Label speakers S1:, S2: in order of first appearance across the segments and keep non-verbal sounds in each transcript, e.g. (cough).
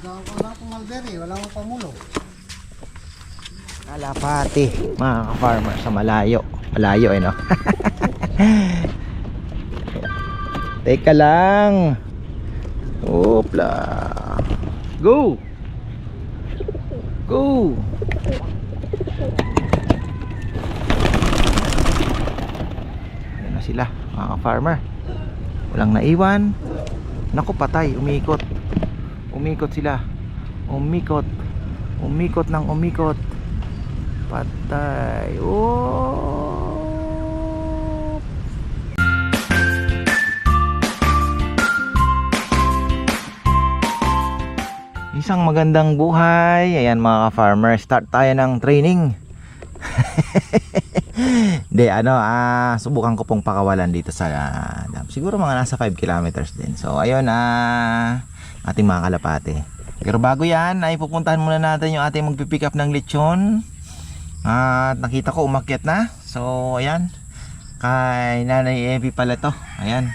S1: Wala akong mulberry, wala akong pamulo.
S2: Kalapati, mga ka-farmer sa malayo. Malayo eh no. (laughs) Teka lang. Opla. Go. Go. Ayan na sila, mga ka-farmer. Walang naiwan. Naku, patay, umikot. Umikot sila. Umikot. Umikot ng umikot. Patay. Oh. Isang magandang buhay. Ayan mga ka-farmer, start tayo ng training. (laughs) Hindi, ano, ah, subukan ko pong pakawalan dito sa ah. Siguro mga nasa 5 kilometers din. So, ayun, ah, ating mga kalapate. Pero bago yan, ay pupuntahan muna natin yung ating magpipick up ng lechon. At nakita ko umakyat na. So, ayan. Kay Nanay Evie pala to. Ayan.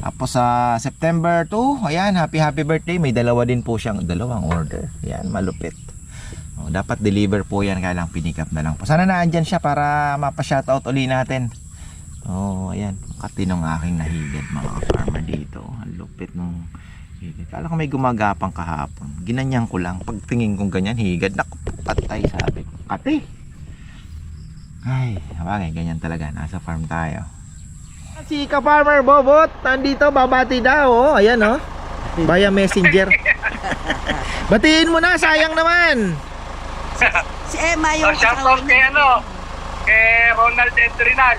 S2: Tapos sa September 2, ayan, happy happy birthday. May dalawa din po siyang, dalawang order. Ayan, malupit. O, dapat deliver po yan, kaya lang pinick up na lang po. Sana naandyan siya para mapa-shoutout uli natin. Oh, ayan. Katinong aking nahigad mga farmer dito. Ang lupit nung higad. Kala ko may gumagapang kahapon. Ginanyan ko lang. Pagtingin kong ganyan, higad. Naku, patay sabi ko. Kati! Ay, bagay, ganyan talaga. Nasa farm tayo. Si ka-farmer Bobot, nandito, babati daw. Oh, ayan oh. Via messenger. (laughs) Batiin mo na, sayang naman. (laughs)
S3: Si Emma yung
S4: Oh, shout out kay ano, kay Ronald Entrinal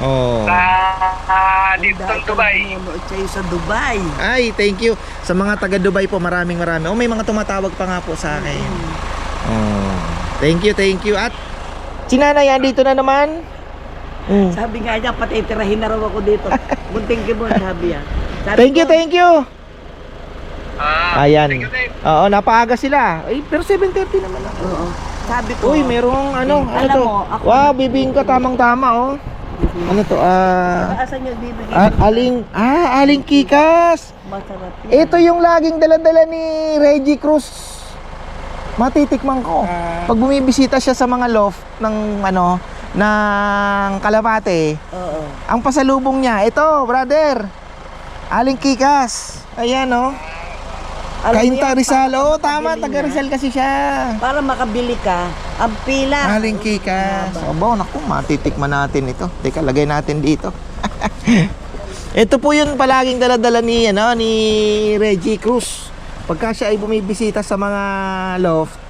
S2: Oh.
S4: sa uh, Lipton, Dubai.
S3: Nanonood siya sa Dubai.
S2: Ay, thank you. Sa mga taga Dubai po, maraming marami. Oh, may mga tumatawag pa nga po sa akin. Oh. Thank you, thank you. At si nanay andito na naman. Mm.
S3: Sabi nga niya, pati na raw ako dito. (laughs) Bunting kibon, sabi niya. Sabi
S2: Thank you,
S3: ko,
S2: thank you.
S4: Ah,
S2: Ayan.
S4: thank you.
S2: Oo, napaaga sila. Ay, pero 7.30 naman ako.
S3: Oo. Sabi ko,
S2: Uy, merong ano, ano
S3: Alam
S2: to?
S3: mo, ako-
S2: wow, bibingka tamang-tama, oh. Ano to? Ah,
S3: Saan niyo bibigyan?
S2: ah, aling, ah, aling kikas.
S3: Masarap.
S2: Ito yung laging daladala ni Reggie Cruz. Matitikman ko. Pag bumibisita siya sa mga loft ng ano, ng Kalapate,
S3: Oo.
S2: ang pasalubong niya, ito, brother. Aling Kikas. Ayan, oh.
S3: Alam
S2: Kainta Rizal. Oo, tama,
S3: makabili
S2: taga Rizal kasi siya.
S3: Para makabili ka, ang pila.
S2: Aling Kikas. Aba, naku, matitikman natin ito. Teka, lagay natin dito. (laughs) ito po yung palaging daladala ni, ano, ni Reggie Cruz. Pagka siya ay bumibisita sa mga loft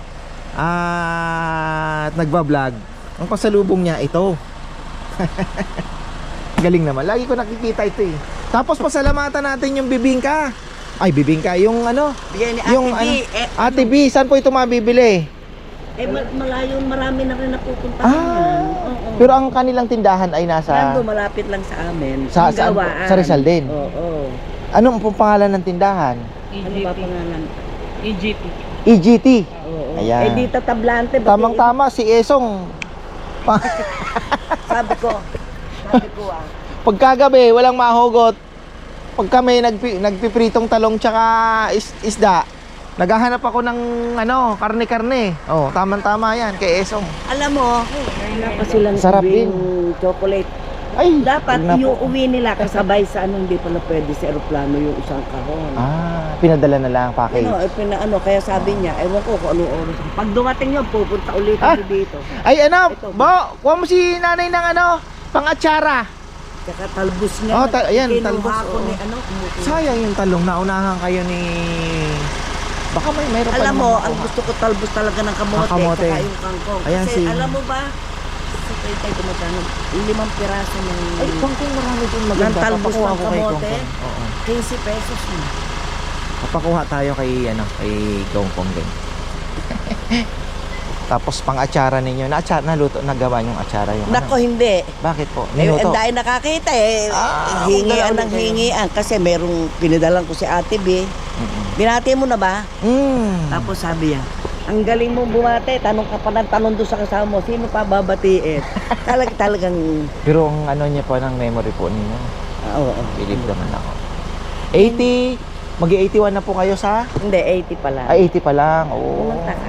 S2: at nagbablog, ang pasalubong niya ito. (laughs) Galing naman. Lagi ko nakikita ito eh. Tapos pasalamatan natin yung bibingka. Ay, bibingka. Yung ano,
S3: Bigyan ni Ate
S2: yung
S3: B.
S2: ano,
S3: Eh,
S2: Ate B, saan po ito mabibili?
S3: eh, ma- malayo, marami na rin napupuntahan
S2: Ah,
S3: yan. Oo.
S2: Pero ang kanilang tindahan ay nasa...
S3: Nando, malapit lang sa amin.
S2: Sa-
S3: Ang
S2: sa-
S3: gawaan.
S2: sa Rizal din?
S3: Oo.
S2: Anong pong pangalan ng tindahan?
S3: Ano ba pangalan?
S2: EGT.
S3: Oo.
S2: Ayan.
S3: Eh, di tatablante. bakit-
S2: Tamang-tama si Esong. Pa- (laughs)
S3: Sabi ko, sabi ko ah.
S2: Pagkagabi, walang mahugot. Pag kami nagpi, nagpipritong talong tsaka is, isda, naghahanap ako ng ano, karne-karne. Oh, tamang-tama yan kay Esong.
S3: Alam mo, wala pa silang
S2: Sarap din.
S3: chocolate.
S2: Ay,
S3: Dapat iuwi nila kasabay sa ano, hindi pala pwede sa aeroplano yung isang kahon.
S2: Ah, pinadala na lang package.
S3: Ano, eh, pina, ano, kaya sabi niya, ewan ko kung anong oras. Pag dumating yun, pupunta ulit
S2: Ah!
S3: dito.
S2: Ay, ano,
S3: Ito.
S2: bo, kuha mo si nanay ng ano, pangatsara.
S3: Tsaka talbos nga.
S2: Oh, ta- ayan, talbos,
S3: ko
S2: oo.
S3: ni, ano, kumukuha.
S2: Sayang yung talong, naunahan kayo ni... Baka may mayroon pa
S3: Alam mo, ang gusto ko talbos talaga ng kamote,
S2: Ah, kamote.
S3: saka yung kangkong.
S2: Ayan,
S3: Kasi
S2: si-
S3: alam mo ba, sa tayo tayo kumagano, limang piraso ng
S2: Ay, kongkong marami din maganda.
S3: Ng talbos ng kamote?
S2: Oo.
S3: 15 pesos na.
S2: Papakuha tayo kay, ano, kay Kongkong din. (laughs) Tapos pang atsara ninyo. Na atsara, naluto, nagawa yung atsara yung
S3: Nako,
S2: ano.
S3: hindi.
S2: Bakit po?
S3: Eh,
S2: Niluto?
S3: dahil nakakita eh,
S2: Ah,
S3: hingian ng hingian kasi merong pinadalan ko si Ate B.
S2: Mm-mm.
S3: Binati mo na ba?
S2: Mm.
S3: Tapos sabi niya, ang galing mong bumate, tanong ka pa ng tanong doon sa kasama mo, sino pa babatiin? (laughs) Talag, talagang,
S2: Pero ang ano niya po ng memory po ninyo.
S3: ah, oo, oo.
S2: Believe naman ako. 80, Mag-81 na po kayo sa?
S3: Hindi, 80 pala.
S2: Ay, 80 pa lang. Oo.
S3: Pumunta ka.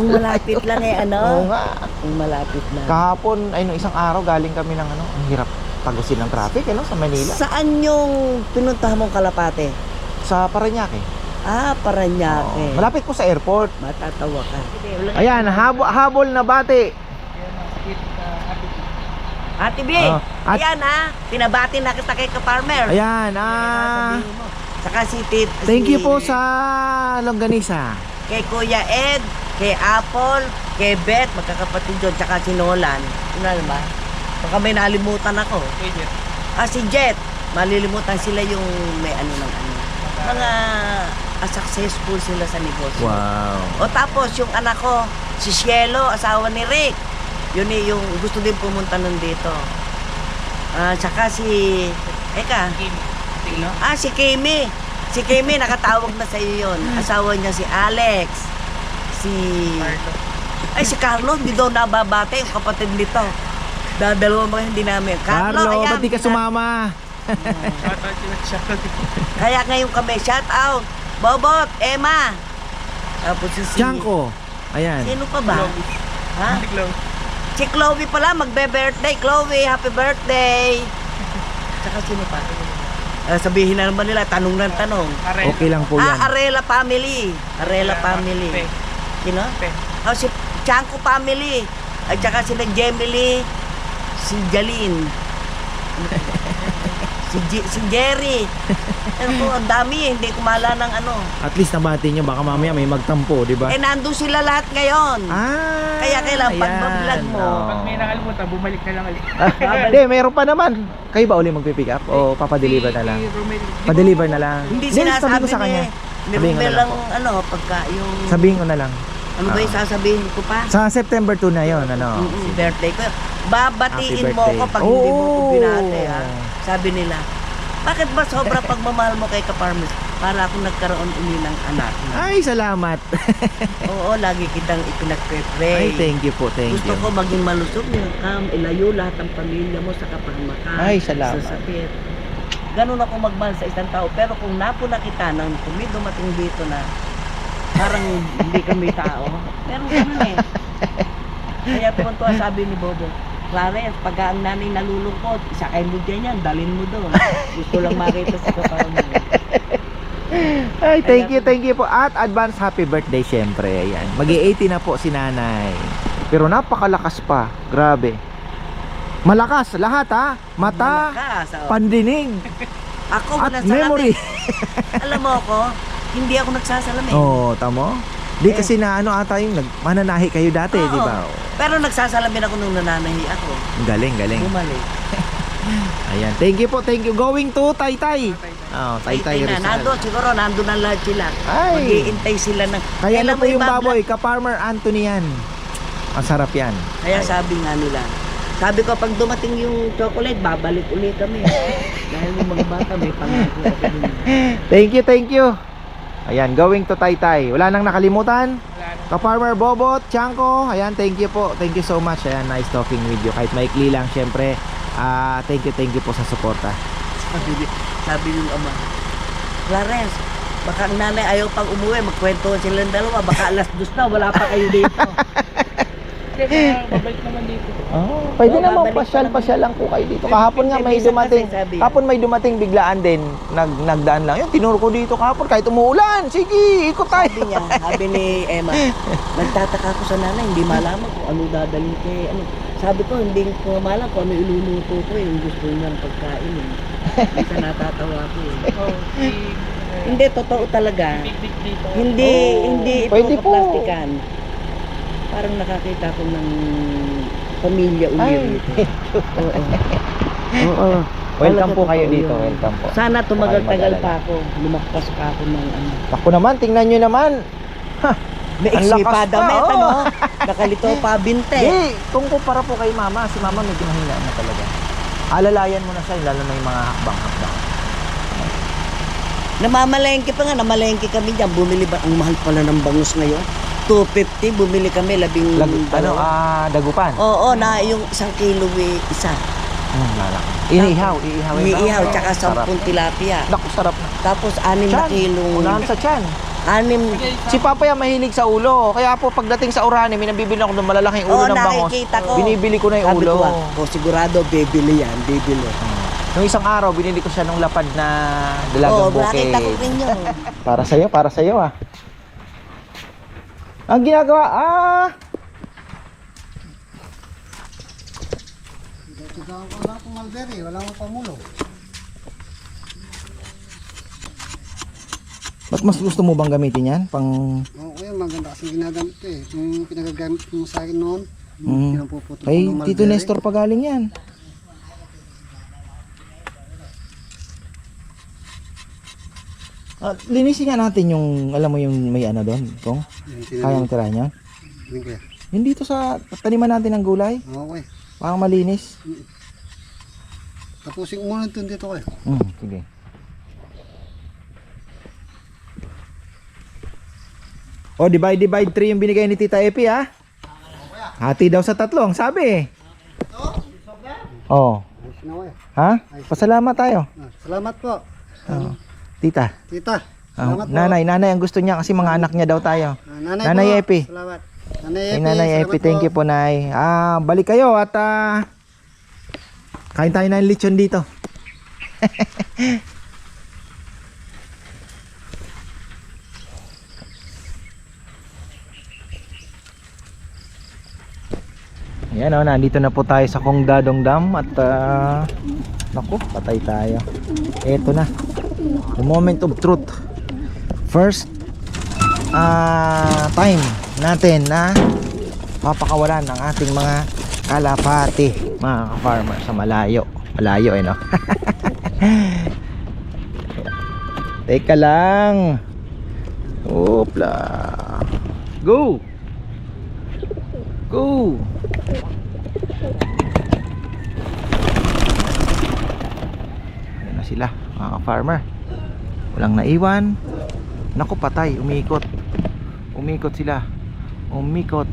S3: Kung malapit lang eh,
S2: Oo
S3: ano?
S2: nga.
S3: Kung malapit lang.
S2: Kahapon, ay no, isang araw galing kami ng ano, ang hirap tagusin ng traffic, ano, sa Manila.
S3: Saan yung pinuntahan mong Kalapate?
S2: Sa Paranaque.
S3: Ah, Paranaque.
S2: Malapit po sa airport.
S3: Matatawa ka.
S2: Ayan, habol, habol na bati.
S3: Ate B,
S2: Oh, at-
S3: ayan ha. Pinabati na kita kay ka-farmer.
S2: Ayan, ah,
S3: Sabihin mo. Saka si Tit.
S2: thank
S3: si-
S2: you po sa longganisa.
S3: Kay Kuya Ed, kay Apple, kay Beth, magkakapatid yun, tsaka si Nolan. Ano ba? Baka may nalimutan ako. Ah, si Jet. Malilimutan sila yung may ano ng ano. Mga ah, successful sila sa negosyo.
S2: Wow.
S3: O tapos yung anak ko, si Cielo, asawa ni Rick. Yun eh, yung gusto din pumunta nun dito. Ah, tsaka si... Eka. Sino? Ah, si Kimi. Si Kimi, nakatawag na sa iyo yun. Asawa niya si Alex. Si... Ay, si Carlo, hindi daw nababate yung kapatid nito. Dadalawa mga hindi namin. Carlo,
S2: Carlo,
S3: ayan.
S2: ba't di ka sumama?
S3: Kaya ngayon kami, shout out. Bobot, Emma. Tapos si... si
S2: Chanko. Ayan.
S3: Sino pa ba? Ha? Si Chloe pala, magbe-birthday. Chloe, happy birthday! Tsaka sino pa? Ah, sabihin na naman nila, tanong ng tanong.
S2: Okay lang po yan.
S3: Ah, Arela family. Arela family. Sino? Oh, si Chanko family. At saka sila Gemily, si Jalin. (laughs) si, G- si Jerry. Ano po, ang dami eh. Hindi ko mala ng ano.
S2: At least nabati nyo, baka mamaya may magtampo, di ba?
S3: Eh, nandun sila lahat ngayon.
S2: Ah,
S3: Kaya kailangan
S2: ayan,
S3: mag-vlog mo,
S2: oo.
S4: Pag may nakalimutan, bumalik na lang ulit. (laughs)
S2: Hindi, meron pa naman. Kayo ba uli magpipick up o papadeliver na lang? Pa-deliver na lang.
S3: Hindi
S2: sabihin
S3: sinasabi
S2: ko sa kanya.
S3: Ni
S2: Sabihin ko na lang po.
S3: ano, pagka yung...
S2: Sabihin ko na lang.
S3: ano ba yung
S2: Ah.
S3: sasabihin ko pa?
S2: Sa September 2 na yon ano?
S3: Mm-mm, birthday ko. Babatiin
S2: Happy
S3: mo ako
S2: birthday.
S3: pag hindi mo ko
S2: Oo.
S3: binate, ha? Sabi nila, bakit ba sobra (laughs) pagmamahal mo kay Kaparmis? Para ako nagkaroon uli ng anak.
S2: Ay, salamat. (laughs)
S3: Oo, lagi kitang ipinagpe-pray.
S2: Ay, thank you po, thank
S3: Gusto
S2: you.
S3: ko maging malusog kam, ilayo lahat ng pamilya mo sa kapahamakan.
S2: Ay, salamat.
S3: Sa sakit. Ganun ako magmahal sa isang tao. Pero kung napuna kita nang kung dumating dito na parang hindi kami tao. Pero ganun eh. Kaya tuwan-tuwa sabi ni Bobo, Clarence, pag ang nanay nalulungkot, isakay mo dyan yan, dalin mo doon. Gusto lang makita sa katawan mo.
S2: Ay, thank you, thank you po. At advance happy birthday, syempre. Ayan. Mag-80 na po si nanay. Pero napakalakas pa. Grabe. Malakas, lahat ha. Mata,
S3: Malakas, oh.
S2: pandinig, (laughs)
S3: Ako,
S2: at memory. (laughs)
S3: Alam mo ako, hindi ako nagsasalamin.
S2: Oo, oh, tamo. Di kasi na ano ata yung nag, mananahi kayo dati,
S3: Oo.
S2: di ba?
S3: Pero nagsasalamin ako nung nananahi ako.
S2: galing, galing.
S3: Bumalik. (laughs)
S2: Ayan. Thank you po, thank you. Going to Taytay. Oh, Taytay
S3: na,
S2: Rizal.
S3: nandun, siguro nandun na lahat sila.
S2: Ay.
S3: Mag-iintay sila ng...
S2: Kaya na po
S3: mo
S2: yung baboy, ka-Farmer Anthony yan. Ang sarap yan.
S3: Kaya sabi nga nila, sabi ko pag dumating yung chocolate, babalik ulit kami. (laughs) Dahil yung mga bata may pangako.
S2: Thank you, thank you. Ayan, going to Taytay. Wala nang nakalimutan? Ka-Farmer Bobot, Chanko. Ayan, thank you po. Thank you so much. Ayan, nice talking with you. Kahit maikli lang, syempre. Ah, thank you, thank you po sa suporta.
S3: Sabi, sabi yung ama, Clarence, baka ang nanay ayaw pang umuwi, magkwento silang dalawa, baka alas dos na, wala pa kayo dito. (laughs)
S4: Babalik naman dito.
S2: Oh, pwede
S3: Oo,
S2: naman
S3: babalik
S2: pasyal,
S3: pa naman.
S2: pasyal lang po kayo dito. Kahapon nga may dumating,
S3: kasi
S2: kahapon may dumating biglaan din, nag nagdaan lang. Yung tinuro ko dito kahapon kahit umuulan. Sige, ikot tayo.
S3: Sabi niya, sabi ni Emma, nagtataka ko sa nanay, hindi malaman kung ano dadalhin kay ano. Sabi ko, hindi ko malaman kung ano iluluto ko eh, yung gusto niya ng pagkain eh. Minsan natatawa ko eh.
S4: Oh.
S3: Hindi, totoo talaga. Hindi,
S2: Oo,
S3: hindi ito
S2: pwede po.
S3: Parang nakakita ko ng pamilya uli
S2: Ay,
S3: rito. Oo. Oo.
S2: Welcome po kayo dito, welcome po.
S3: Sana tumagal-tagal pa ako. Lumakpas pa ako ng ano.
S2: Ako naman, tingnan nyo naman.
S3: May
S2: Ang lakas
S3: pa
S2: pa,
S3: damit,
S2: oo.
S3: ano? Nakalito (laughs) pa binte.
S2: Eh, kung kumpara po kay mama, si mama medyo mahina na talaga. Alalayan mo na siya, lalo na yung mga hakbang-hakbang.
S3: Namamalengke pa nga, namalengke kami dyan. Bumili ba? Ang mahal pala ng bangus ngayon. 250, bumili kami labing
S2: Lag, ano, ah, dagupan.
S3: Oo, na yung isang kilo eh, isa.
S2: Hmm, lalaki. Iniihaw, iihaw.
S3: Umiihaw, tsaka. 10 tilapia.
S2: Naku, sarap na.
S3: Tapos anim na
S2: Chan,
S3: kilong...
S2: unahan sa chan.
S3: Anim...
S2: Si Papa yan mahilig sa ulo. Kaya po pagdating sa Urani, may nabibili ako ng malalaking ulo
S3: Oo,
S2: ng bangos.
S3: nakikita ko.
S2: Binibili ko na yung
S3: Sabi
S2: ulo.
S3: ko, ah, oh, sigurado, bibili yan, bibili.
S2: Nung isang araw, binili ko siya ng lapad na dalagang
S3: Oo,
S2: bukid.
S3: nakita ko rin yun. (laughs)
S2: Para sa'yo, para sa'yo ah. Ang ginagawa, ah!
S1: Na itong mulberry, wala akong pamulo.
S2: Ba't mas gusto mo bang gamitin yan? Pang...
S1: Oo, kuya, maganda kasi ginagamit ko eh. Yung pinagagamit mo sa akin noon,
S2: Mm.
S1: pinapuputol ko
S2: Kay
S1: ng
S2: Tito. Nestor pa galing yan. At linisin nga natin yung, alam mo yung may ano doon, kung
S1: Yung
S2: kaya mo tirahan yan. Yung dito sa taniman natin ng gulay,
S1: Oo, kuya.
S2: parang malinis.
S1: Tapusin ko muna ito dito kuya.
S2: Hmm, sige. Oh, divide divide 3 yung binigay ni Tita Epi ha. Hati daw sa tatlo, ang sabi eh. Oh, ha? Pasalamat tayo.
S1: Ah, salamat po.
S2: Oh. Tita.
S1: Tita,
S2: Oh,
S1: salamat po.
S2: nanay, nanay ang gusto niya kasi mga anak niya daw tayo.
S1: Ah, nanay,
S2: Nanay
S1: po.
S2: Epi.
S1: Salamat. Nanay
S2: Ay,
S1: Epi,
S2: nanay
S1: salamat
S2: Epi, thank you po, Nay. Ah, balik kayo at ah, kain tayo ng lechon dito. (laughs) Ayan o, nandito na po tayo sa Kong Dadong Dam at ah, naku, patay tayo. Eto na. The moment of truth. First ah time natin na papakawalan ng ating mga kalapati mga ka-farmer sa malayo. Malayo eh no? (laughs) Teka lang. Opla. Go! Go! Na sila mga ka-farmer walang naiwan. Naku patay. Umikot. Umikot sila. Umikot.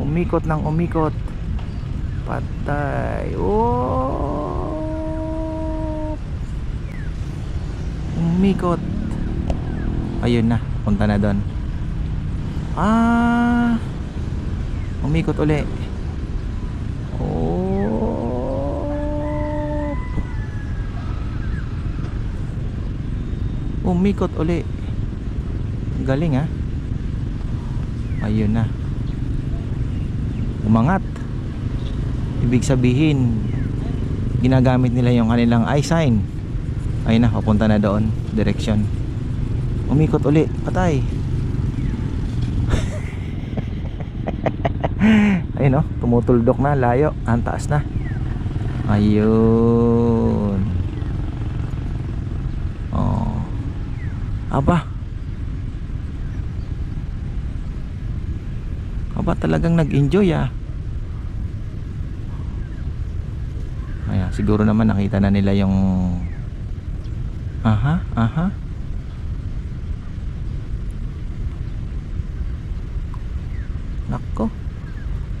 S2: Umikot ng umikot. Patay. Oh umikot. Ayun na. Punta na doon. Ah. Umikot uli oh umikot uli. Galing ah. Ayun na. Umangat. Ibig sabihin ginagamit nila yung kanilang eye sign. Ayun na papunta na doon direction umikot uli. Patay. (laughs) Ayun oh. Tumutuldok na layo. Ang taas na. Ayun oh aba aba talagang nag-enjoy ah Ayan, siguro naman nakita na nila yung Aha, aha. Nako.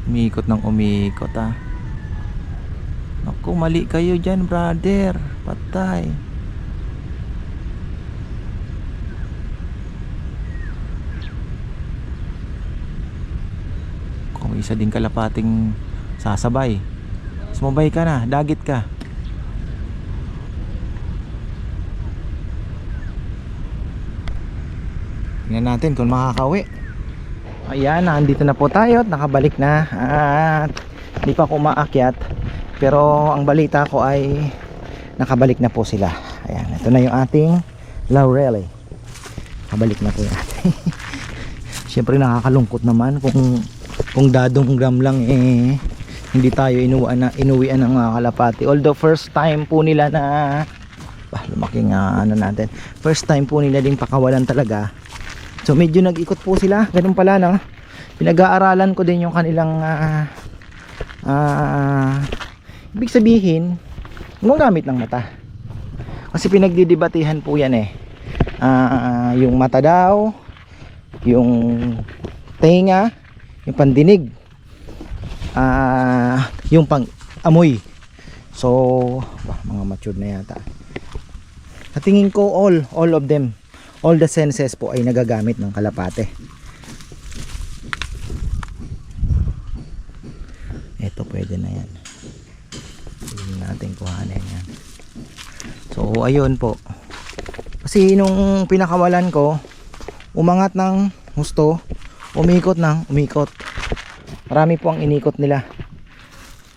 S2: Umikot ng umikot ah. Nako, mali kayo dyan, brother. Patay. Isa din kalapating sasabay. Sumabay ka na, dagit ka. Tingnan natin kung makakauwi. Ayan, nandito na po tayo at nakabalik na. At hindi pa ako maakyat. Pero ang balita ko ay nakabalik na po sila. Ayan, ito na yung ating Laurel. Nakabalik na po yung ating. (laughs) Siyempre nakakalungkot naman kung kung dadong gram lang eh hindi tayo inuwian na inuwian ng mga kalapati. Although first time po nila na bah, lumaki nga ano natin. First time po nila ding pakawalan talaga. So medyo nag-ikot po sila. Ganun pala no. Pinag-aaralan ko din yung kanilang ah ah, ibig sabihin gumagamit ng mata. Kasi pinagdidebatihan po yan eh. Ah, yung mata daw, yung tenga, yung pandinig, ah, yung pang amoy. So, bah, mga matured na yata. Sa tingin ko all, all of them, all the senses po ay nagagamit ng kalapate. Ito pwede na yan. Hindi natin kuhanin yan. So, ayun po. Kasi nung pinakawalan ko, umangat ng husto, umikot ng umikot. Marami po ang inikot nila.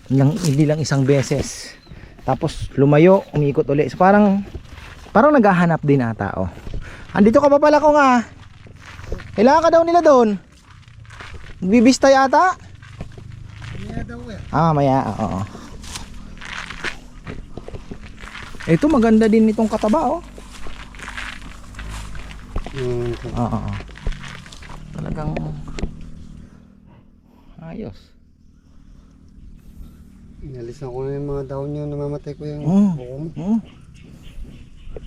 S2: Lang, hindi lang isang beses. Tapos lumayo, umikot uli. So, parang parang naghahanap din ata oh. Andito ka pa pala ko nga. Kailangan ka daw nila doon. Bibista yata?
S1: Daw eh.
S2: Ah, maya, oo. Ito maganda din itong kataba oh.
S1: Hmm,
S2: Oo. oo. Talagang ayos.
S1: inalis na ko na yung mga daon yung namamatay ko yung
S2: Mm. Hmm.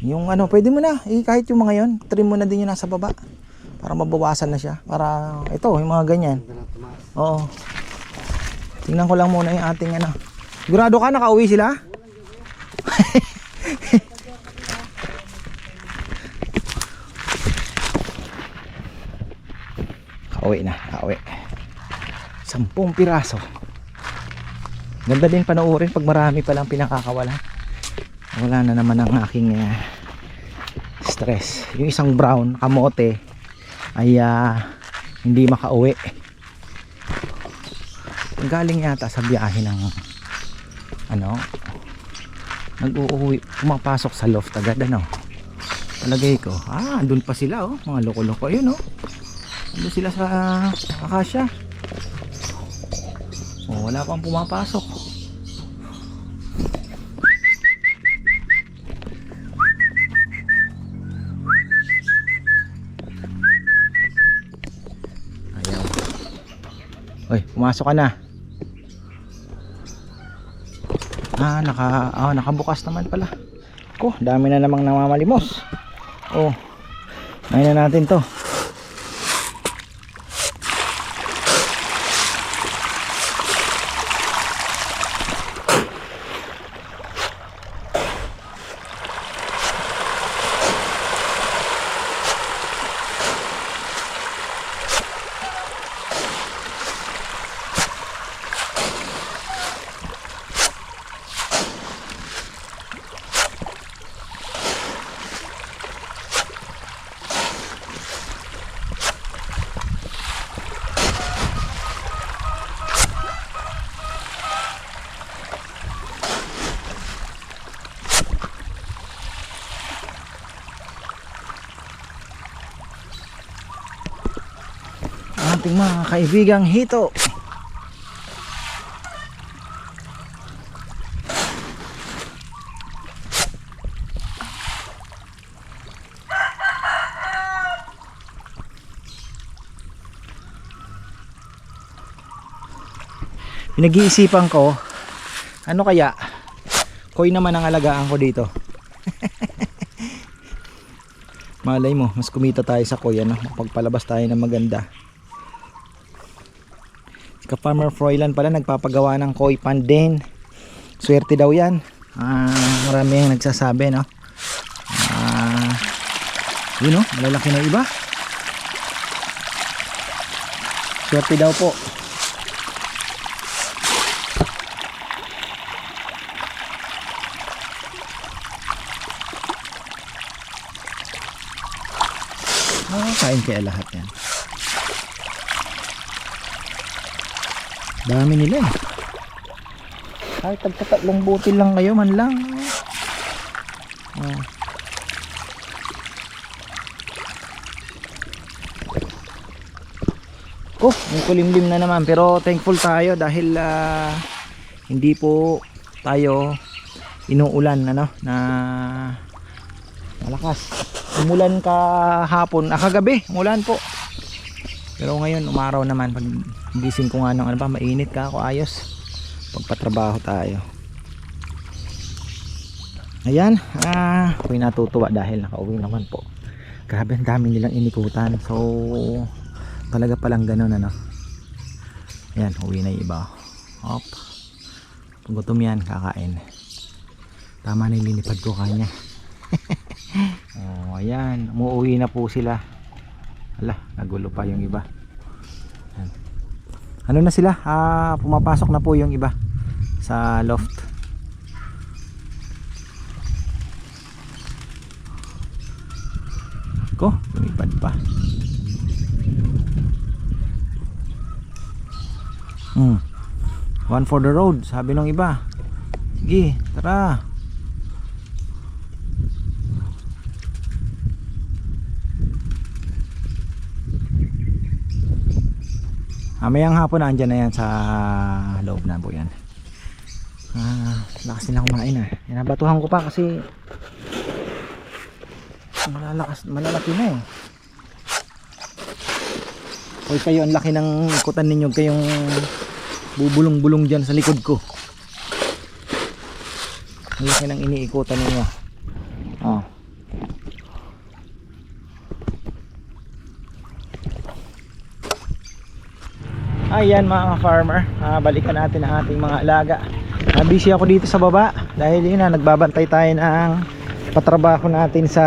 S2: Yung ano, pwede mo na, eh, kahit yung mga yon, trim mo na din yung nasa baba. Para mabawasan na siya. Para ito, yung mga ganyan. Oo. Tingnan ko lang muna yung ating ano. Sigurado ka nakauwi sila? Kauwi na, kauwi. Sampung piraso. Ganda din panoorin pag marami palang pinakakawalan. Wala na naman ang aking eh, stress. Yung isang brown kamote ay ah, hindi makauwi. Galing yata sa biyahe ng ano nag-uuwi pumapasok sa loft agad ano palagay ko ah andun pa sila oh mga loko-loko yun oh andun sila sa akasya oh wala pang pumapasok ayaw Oy, pumasok ka na. Ah, naka ah, nakabukas naman pala. Ko, dami na namang namamalimos. Oh. Ngayon na natin 'to. Ating mga kaibigang hito. Pinag-iisipan ko, ano kaya? Koy naman ang alagaan ko dito. (laughs) Malay mo, mas kumita tayo sa koy, ano? Pagpalabas tayo ng maganda. Si Farmer Froilan pala nagpapagawa ng koi pan din. Swerte daw yan. Ah, marami ang nagsasabi, no? Ah, yun, no? Malalaki na iba. Swerte daw po. Ah, kain kaya lahat yan. Dami nila eh. Kahit tagtatatlong butil lang kayo man lang. Oh. Oh, may kulimlim na naman pero thankful tayo dahil ah, hindi po tayo inuulan ano na malakas. Umulan kahapon, ah, kagabi, umulan po. Pero ngayon umaraw naman pag gising ko nga ng ano ba, mainit ka ako ayos. Pagpatrabaho tayo. Ayan, ah, ako'y natutuwa dahil nakauwi naman po. Grabe ang dami nilang inikutan. So, talaga palang ganun ano. Ayan, uwi na iba. Hop. Pag gutom yan, kakain. Tama na yung linipad ko kanya. (laughs) oh, ayan. Umuwi na po sila. Ala, nagulo pa yung iba. Ano na sila? Ah, pumapasok na po yung iba sa loft. Ko, lumipad pa. Hmm. One for the road, sabi ng iba. Sige, tara. Mamayang hapon andyan na yan sa loob na po yan. Ah, lakas nila kumain ah. Inabatuhan ko pa kasi malalakas, malalaki na eh. Hoy kayo, ang laki ng ikutan ninyo kayong bubulong-bulong dyan sa likod ko. Ang laki ng iniikutan ninyo. Oh. Ayan mga farmer, ah, balikan natin ang ating mga alaga. Ah, busy ako dito sa baba dahil yun na nagbabantay tayo ng patrabaho natin sa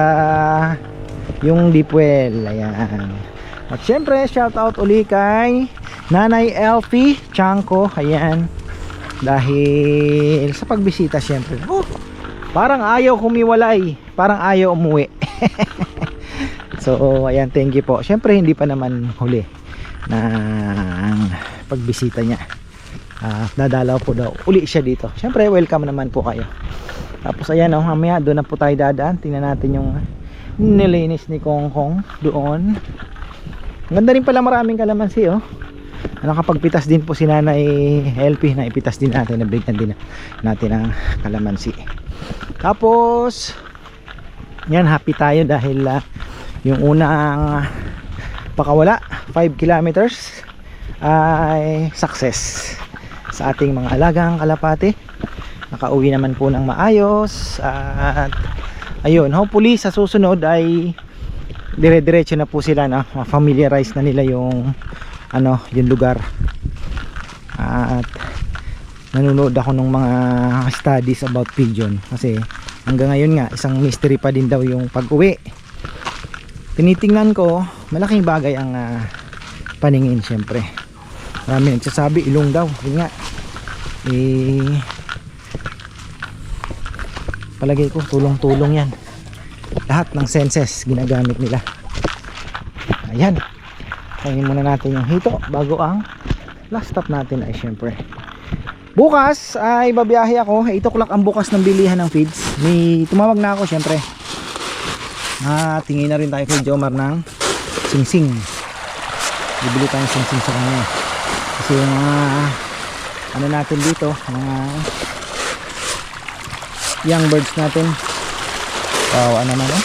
S2: yung deep. Ayan. At syempre, shout out uli kay Nanay Elfie Chanko. Ayan. Dahil sa pagbisita syempre. Oh, parang ayaw kumiwalay. Parang ayaw umuwi. (laughs) so, ayan, thank you po. Syempre, hindi pa naman huli ng pagbisita niya. Ah, dadalaw po daw uli siya dito. Syempre, welcome naman po kayo. Tapos ayan oh, mamaya doon na po tayo dadaan. Tingnan natin yung nilinis ni Kong Kong doon. Ang Ganda rin pala maraming kalamansi oh. Nakapagpitas din po si Nanay LP na ipitas din natin, nabigyan din natin ng kalamansi. Tapos yan happy tayo dahil ah, yung unang pakawala 5 kilometers ay success sa ating mga alagang kalapati. Nakauwi naman po ng maayos at ayun hopefully sa susunod ay dire-diretso na po sila na familiarize na nila yung ano yung lugar. At nanonood ako ng mga studies about pigeon kasi hanggang ngayon nga isang mystery pa din daw yung pag-uwi. Tinitingnan ko malaking bagay ang ah, paningin syempre. Marami nagsasabi ilong daw yun nga. Eh palagay ko tulong tulong yan. Lahat ng senses ginagamit nila. Ayan. Kainin muna natin yung hito bago ang last stop natin ay syempre. Bukas ay babiyahe ako. 8 o'clock ang bukas ng bilihan ng feeds. May tumawag na ako syempre. Ah, tingin na rin tayo kay Jomar ng singsing. Bibili tayong singsing sa kanya. Kasi yung mga ano natin dito mga young birds natin. Kawawa naman eh.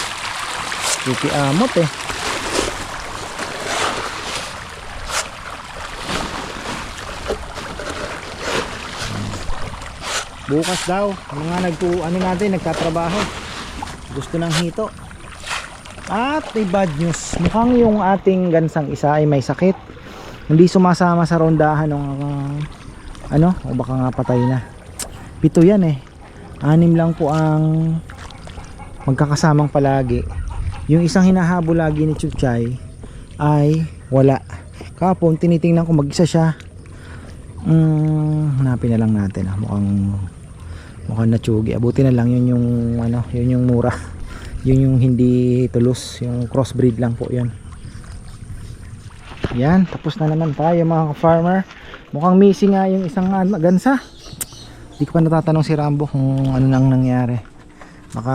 S2: Kikiamot eh. Bukas daw mga nagtu ano natin nagtatrabaho. Gusto ng hito at may bad news. Mukhang yung ating gansang isa ay may sakit. Hindi sumasama sa rondahan ng uh, ano o baka nga patay na. Pito yan eh. Anim lang po ang magkakasamang palagi. Yung isang hinahabol lagi ni Chuchay ay wala. Kapon tinitingnan ko mag isa siya. Mm, hanapin na lang natin ah. mukhang mukhang natsugi. Abuti na lang yun yung ano yun yung mura yun yung hindi tulos yung crossbreed lang po yun. Yan tapos na naman tayo mga farmer mukhang missing nga yung isang gansa. Di ko pa natatanong si Rambo kung ano nang nangyari. Baka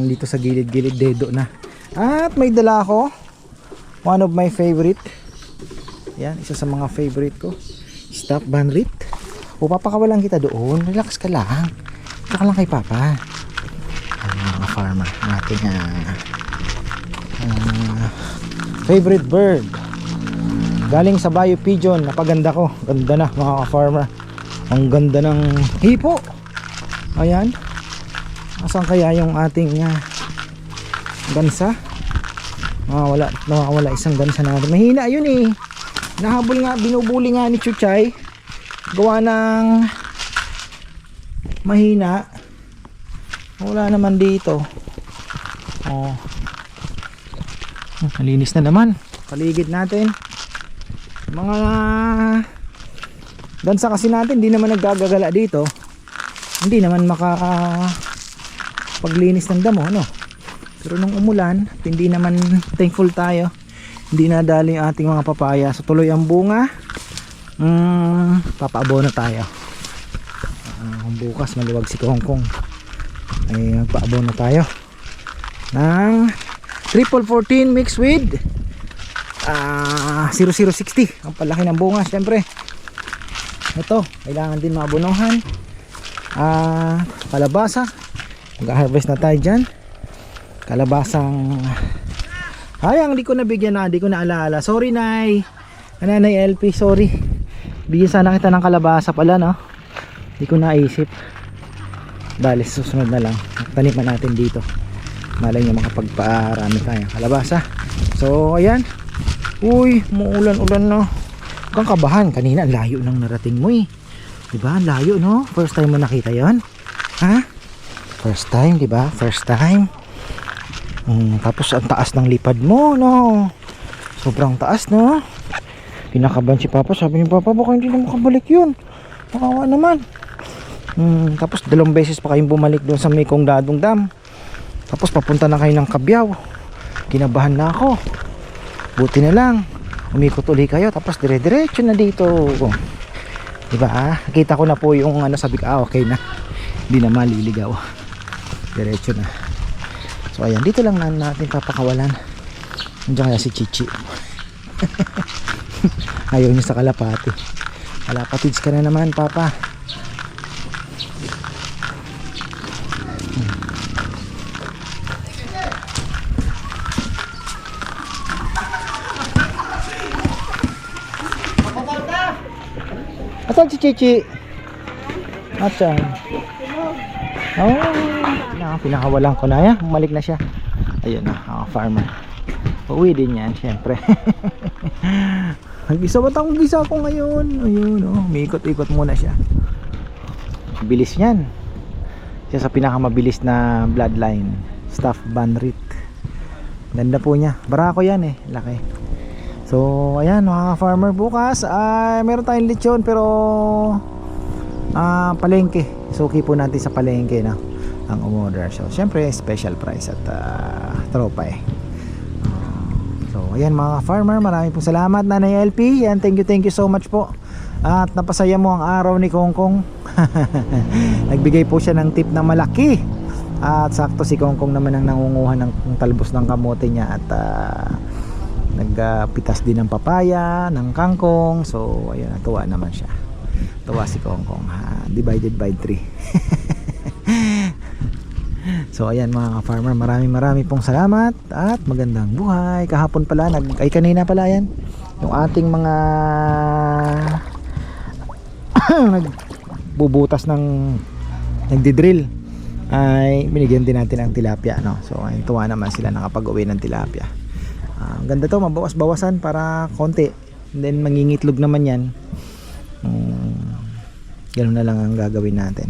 S2: dito sa gilid gilid dedo na. At may dala ako. One of my favorite. Yan isa sa mga favorite ko. Stop banrit o papakawalan kita doon. Relax ka lang. Ito ka lang kay papa farmer. Nating ah, ah, favorite bird. Galing sa Bayo Pigeon napaganda ko. Ganda na mga farmer ang ganda ng hipo. Ayan. Asan kaya yung ating ah, gansa wala nawawala isang gansa natin. Mahina yun eh. Nahabol nga binubuli nga ni Chuchay. Gawa ng mahina Wala naman dito. Oh. Malinis na naman. Paligid natin. Mga dansa kasi natin, hindi naman naggagagala dito. Hindi naman maka paglinis ng damo, no? Pero nung umulan, hindi naman thankful tayo. Hindi nadali ang ating mga papaya. So tuloy ang bunga. Mm, papaabono tayo. Ah, bukas maluwag si Kong Kong. Ay magpaabono tayo. Ng triple 14 mixed with ah 0060. Ang palaki ng bunga, syempre. Ito, kailangan din maabonohan. Ah, kalabasa. Mag-harvest na tayo dyan. Kalabasang Ayang, di ko nabigyan na, di ko na alaala. Sorry, Nay. Nanay LP, sorry. Bigyan sana kita ng kalabasa pala, no? Di ko naisip. Dali, susunod na lang. Taniman natin dito. Malay nyo makapagparami tayo. Kalabasa. So, ayan. Uy, muulan-ulan na. Huwag kang kabahan. Kanina, ang layo nang narating mo eh. Diba? Ang layo, no? First time mo nakita yon Ha? First time, diba? First time. Mm, tapos ang taas ng lipad mo, no? Sobrang taas, no? Kinakaban si Papa. Sabi ni Papa, baka hindi na makabalik yun. Makawa naman. Mm, tapos dalawang beses pa kayong bumalik doon sa Mekong Dadong Dam. Tapos papunta na kayo ng Kabyaw. Kinabahan na ako. Buti na lang. Umikot uli kayo. Tapos dire-diretso na dito. Diba ah? Nakita ko na po yung ano sabi ko, ah okay na. Hindi na maliligaw. Diretso na. So ayan, dito lang na natin papakawalan. Nandiyan kaya si Chichi. (laughs) Ayaw niya sa kalapati. Kalapatids ka na naman, Papa. Chichi? Asan? Oh, na, pinakawalan ko na yan. Bumalik na siya. Ayun na, ah, farmer. Uwi din yan, syempre. (laughs) Nagisa ba't ang gisa ko ngayon? Ayun, oh, umiikot-ikot muna siya. Bilis yan. Siya sa pinakamabilis na bloodline. Staff Banrit. Ganda po niya. Barako yan eh. Laki. So, ayan mga farmer bukas. ay meron tayong lechon pero ah palengke. Suki po natin sa palengke na ang umorder. So, syempre special price at ah, tropa eh. So, ayan mga farmer, maraming po salamat Nanay LP. Yan, thank you, thank you so much po. At napasaya mo ang araw ni Kongkong. (laughs) Nagbigay po siya ng tip na malaki. At sakto si Kongkong naman ang nangunguha ng, talbos ng kamote niya at ah, nagpitas din ng papaya, ng kangkong. So, ayun, natuwa naman siya. Tuwa si Kongkong. ha? divided by 3. (laughs) So ayan mga farmer, maraming maraming pong salamat at magandang buhay. Kahapon pala, nag, ay kanina pala yan, yung ating mga (coughs) nagbubutas ng nagdidrill ay binigyan din natin ng tilapia. No? So ayun, tuwa naman sila nakapag-uwi ng tilapia. Ang ganda to, mabawas-bawasan para konti. And then mangingitlog naman yan. Um, ganun na lang ang gagawin natin.